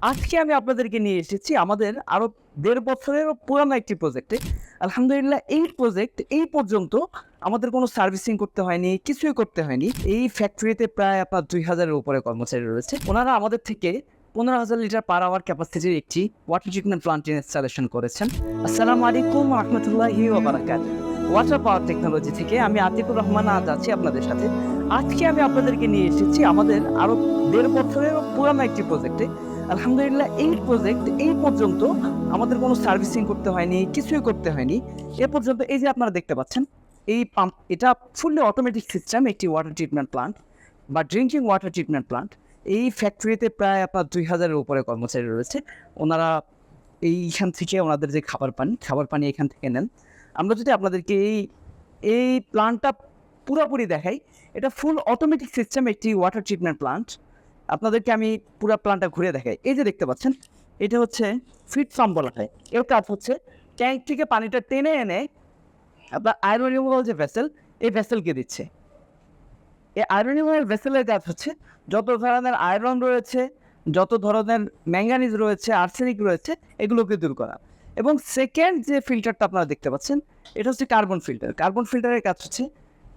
আজকে আমি আপনাদেরকে নিয়ে এসেছি আমাদের আরও দেড় বছরেরও পুরানো একটি প্রজেক্টে আলহামদুলিল্লাহ, এই প্রজেক্ট এই পর্যন্ত আমাদের কোনো সার্ভিসিং করতে হয়নি, কিছুই করতে হয়নি। এই ফ্যাক্টরিতে প্রায় আপনার দুই হাজারের উপরে কর্মচারী রয়েছে। ওনারা আমাদের থেকে পনেরো হাজার লিটার পার আওয়ার ক্যাপাসিটির একটি ওয়াটার ট্রিটমেন্ট প্লান্ট ইনস্টলেশন করেছেন। আসসালামু আলাইকুম রহমতুল্লাহি ওবারাকাত ওয়াটার পাওয়ার টেকনোলজি থেকে আমি আতিকুর রহমান আজ আছি আপনাদের সাথে। আজকে আমি আপনাদেরকে নিয়ে এসেছি আমাদের আরও দেড় বছরেরও পুরানো একটি প্রজেক্টে আলহামদুলিল্লাহ, এই প্রজেক্ট এই পর্যন্ত আমাদের কোনো সার্ভিসিং করতে হয়নি, কিছুই করতে হয়নি। এ পর্যন্ত এই যে আপনারা দেখতে পাচ্ছেন, এই পাম্প এটা ফুললি অটোমেটিক সিস্টেম একটি ওয়াটার ট্রিটমেন্ট প্লান্ট বা ড্রিঙ্কিং ওয়াটার ট্রিটমেন্ট প্লান্ট এই ফ্যাক্টরিতে প্রায় আপনার দুই হাজারের উপরে কর্মচারী রয়েছে। ওনারা এইখান থেকে ওনাদের যে খাবার পানি খাবার পানি এখান থেকে নেন। আমরা যদি আপনাদেরকে এই এই প্লান্টটা পুরোপুরি দেখাই, এটা ফুল অটোমেটিক সিস্টেম একটি ওয়াটার ট্রিটমেন্ট প্লান্ট আপনাদেরকে আমি পুরো প্লান্টটা ঘুরে দেখাই। এই যে দেখতে পাচ্ছেন, এটা হচ্ছে ফিট ফার্ম বলা হয়। এর কাজ হচ্ছে ট্যাঙ্ক থেকে পানিটা টেনে এনে আপনার আয়রন রিমুভাল যে ভেসেল এই ভেসেলকে দিচ্ছে। এই আয়রন রিমুভাল ভেসেলের কাজ হচ্ছে যত ধরনের আয়রন রয়েছে, যত ধরনের ম্যাঙ্গানিজ রয়েছে আর্সেনিক রয়েছে, এগুলোকে দূর করা। এবং সেকেন্ড যে ফিল্টারটা আপনারা দেখতে পাচ্ছেন, এটা হচ্ছে কার্বন ফিল্টার কার্বন ফিল্টারের কাজ হচ্ছে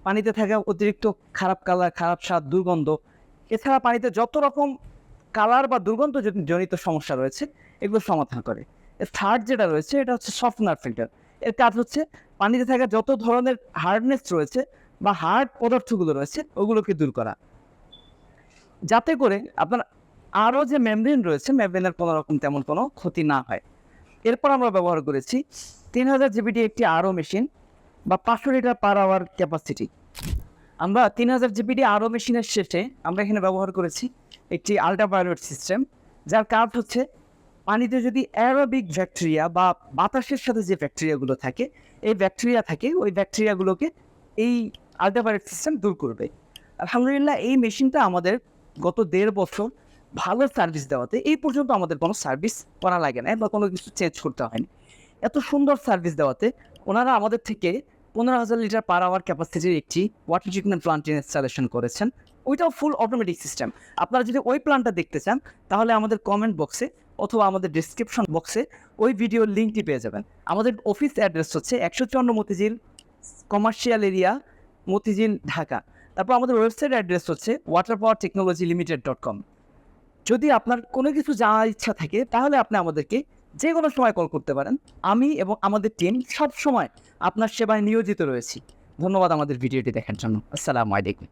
পানিতে থাকা অতিরিক্ত খারাপ কালার খারাপ স্বাদ, দুর্গন্ধ এছাড়া পানিতে যত রকম কালার বা দুর্গন্ধ জনিত সমস্যা রয়েছে, এগুলো সমাধান করে। থার্ড যেটা রয়েছে, এটা হচ্ছে সফটনার ফিল্টার এর কাজ হচ্ছে পানিতে থাকা যত ধরনের হার্ডনেস রয়েছে বা হার্ড পদার্থগুলো রয়েছে, ওগুলোকে দূর করা। যাতে করে আপনার আরও যে মেমব্রেন রয়েছে মেমব্রেনের কোনো রকম তেমন কোনো ক্ষতি না হয়। এরপর আমরা ব্যবহার করেছি তিন হাজার জিবিটি একটি আরও মেশিন বা পাঁচশো লিটার পার আওয়ার ক্যাপাসিটি আমরা তিন হাজার জিবিডি আরও মেশিনের শেষে আমরা এখানে ব্যবহার করেছি একটি আল্ট্রাভায়োলেট সিস্টেম যার কাজ হচ্ছে পানিতে যদি অ্যারোবিক ব্যাকটেরিয়া বা বাতাসের সাথে যে ব্যাকটেরিয়াগুলো থাকে, এই ব্যাকটেরিয়া থাকে, ওই ব্যাকটেরিয়াগুলোকে এই আল্ট্রাভায়োলেট সিস্টেম দূর করবে। আলহামদুলিল্লাহ, এই মেশিনটা আমাদের গত দেড় বছর ভালো সার্ভিস দেওয়াতে এই পর্যন্ত আমাদের কোনো সার্ভিস করা লাগে না বা কোনো কিছু চেঞ্জ করতে হয়নি। এত সুন্দর সার্ভিস দেওয়াতে ওনারা আমাদের থেকে পনেরো হাজার লিটার পার আওয়ার ক্যাপাসিটির একটি ওয়াটার ট্রিটমেন্ট প্লান্ট ইনস্টলেশন করেছেন। ওইটাও ফুল অটোমেটিক সিস্টেম আপনারা যদি ওই প্ল্যানটা দেখতে চান, তাহলে আমাদের কমেন্ট বক্সে অথবা আমাদের ডিসক্রিপশন বক্সে ওই ভিডিওর লিঙ্কটি পেয়ে যাবেন। আমাদের অফিস অ্যাড্রেস হচ্ছে একশো চুয়ান্ন মতিঝিল কমার্শিয়াল এরিয়া মতিঝিল, ঢাকা। তারপর আমাদের ওয়েবসাইট অ্যাড্রেস হচ্ছে water power technology limited dot com যদি আপনার কোনো কিছু জানার ইচ্ছা থাকে, তাহলে আপনি আমাদেরকে যে কোনো সময় কল করতে পারেন। আমি এবং আমাদের টিম সব সময় আপনার সেবায় নিয়োজিত রয়েছি। ধন্যবাদ আমাদের ভিডিওটি দেখার জন্য। আসসালামু আলাইকুম।